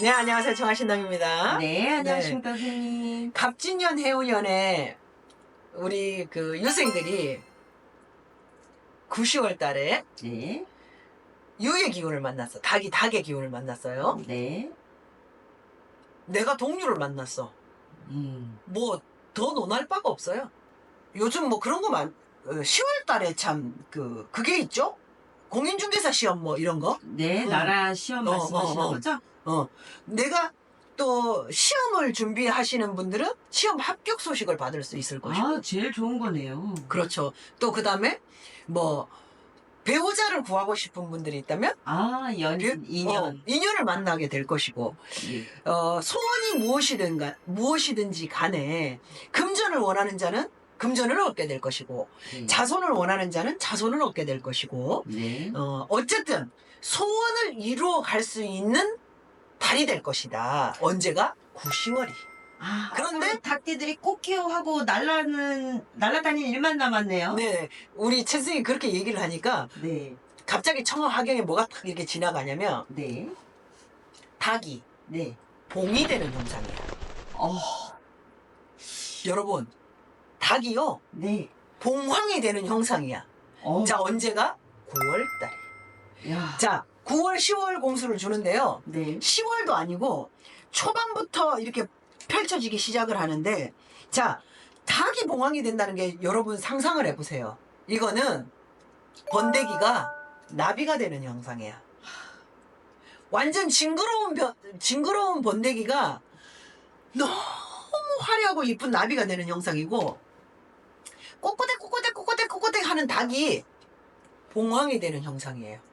네, 안녕하세요. 정하신당입니다. 네, 안녕하십니까, 선생님. 갑진년 해오년에 우리 그 유생들이 9, 10월 달에 네, 유의 기운을 만났어. 닭이 닭의 기운을 만났어요. 네. 내가 동료를 만났어. 음, 뭐 더 논할 바가 없어요. 요즘 뭐 그런 거만 10월 달에 참 그 그게 있죠? 공인중개사 시험 뭐 이런 거. 네, 음. 나라 시험 어, 말씀하시는 어, 어. 거죠? 어. 내가 또 시험을 준비하시는 분들은 시험 합격 소식을 받을 수 있을 것이고. 아, 제일 좋은 거네요. 그렇죠. 또 그다음에 뭐 배우자를 구하고 싶은 분들이 있다면 아, 연, 배- 인연. 어, 인연을 만나게 될 것이고 예. 어, 소원이 무엇이든가 무엇이든지 간에 금전을 원하는 자는 금전을 얻게 될 것이고 네. 자손을 원하는 자는 자손을 얻게 될 것이고 네. 어, 어쨌든 소원을 이루어 갈 수 있는 달이 될 것이다. 언제가 9, 10월이. 아, 그런데- 그런데 닭띠들이 꽃기호하고 날라는, 날라다니는 일만 남았네요. 네, 우리 최 선생님이 그렇게 얘기를 하니까 네. 갑자기 청어 하경에 뭐가 탁 이렇게 지나가냐면 네. 닭이 네. 봉이 되는 현상이야. 어, 여러분, 닭이요, 네. 봉황이 되는 형상이야. 어, 자, 언제가? 9월달. 야. 자, 9월, 10월 공수를 주는데요. 네. 10월도 아니고 초반부터 이렇게 펼쳐지기 시작을 하는데, 자, 닭이 봉황이 된다는 게 여러분 상상을 해보세요. 이거는 번데기가 나비가 되는 형상이야. 완전 징그러운 벼, 징그러운 번데기가 너무 화려하고 이쁜 나비가 되는 형상이고, 꼬꼬대 꼬꼬대 꼬꼬대 꼬꼬대 하는 닭이 봉황이 되는 형상이에요.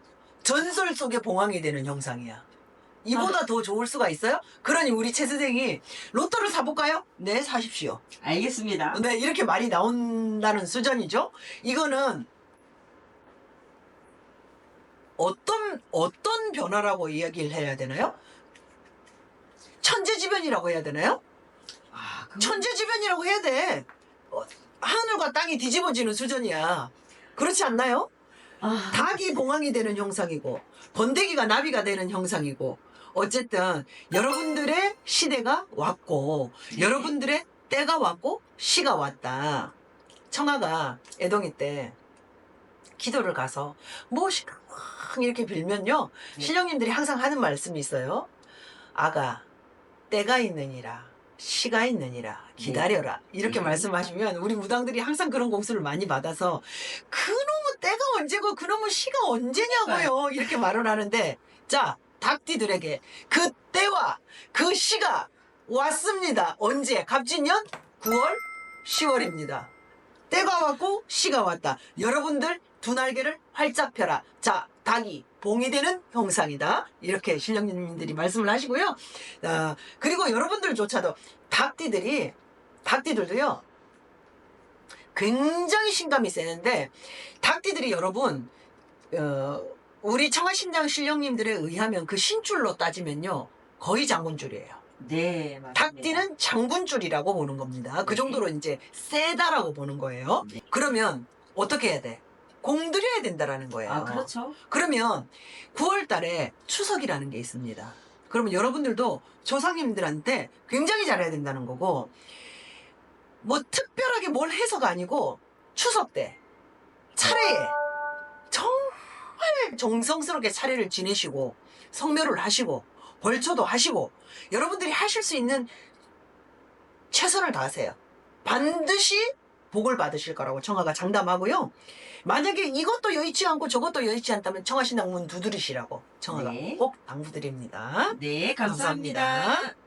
전설 속의 봉황이 되는 형상이야. 이보다 더 좋을 수가 있어요? 그러니 우리 최 선생이 로또를 사볼까요? 네, 사십시오. 알겠습니다. 네, 이렇게 말이 나온다는 수준이죠. 이거는 어떤 어떤 변화라고 이야기를 해야 되나요? 천재지변이라고 해야 되나요? 아, 그럼- 천재지변이라고 해야 돼. 어, 하늘과 땅이 뒤집어지는 수준이야. 그렇지 않나요? 아, 닭이 봉황이 되는 형상이고 번데기가 나비가 되는 형상이고 어쨌든 여러분들의 시대가 왔고 네. 여러분들의 때가 왔고 시가 왔다. 청아가 애동이 때 기도를 가서 무엇인가 막 이렇게 빌면요 네. 신령님들이 항상 하는 말씀이 있어요. 아가 때가 있느니라 시가 있느니라 기다려라 이렇게 네. 말씀하시면 우리 무당들이 항상 그런 공수를 많이 받아서 그놈의 언제고 그놈의 시가 언제냐고요. 이렇게 말을 하는데 자 닭띠들에게 그 때와 그 시가 왔습니다. 언제? 갑진년? 9월? 10월입니다. 때가 왔고 시가 왔다. 여러분들 두 날개를 활짝 펴라. 자 닭이 봉이 되는 형상이다. 이렇게 신령님들이 말씀을 하시고요. 아, 그리고 여러분들조차도 닭띠들이 닭띠들도요 굉장히 신감이 세는데 닭띠들이 여러분 어, 우리 청아신당 신령님들에 의하면 그 신줄로 따지면요 거의 장군줄이에요. 네, 맞습니다. 닭띠는 장군줄이라고 보는 겁니다. 그 네. 정도로 이제 세다라고 보는 거예요. 네. 그러면 어떻게 해야 돼? 공들여야 된다라는 거예요. 아, 그렇죠. 그러면 9월 달에 추석이라는 게 있습니다. 그러면 여러분들도 조상님들한테 굉장히 잘해야 된다는 거고, 뭐 특별하게 뭘 해서가 아니고, 추석 때 차례에 정말 정성스럽게 차례를 지내시고, 성묘를 하시고, 벌초도 하시고, 여러분들이 하실 수 있는 최선을 다하세요. 반드시 복을 받으실 거라고 청아가 장담하고요. 만약에 이것도 여의치 않고 저것도 여의치 않다면 문 두드리시라고 청아가 네. 꼭 당부드립니다. 네, 감사합니다. 감사합니다.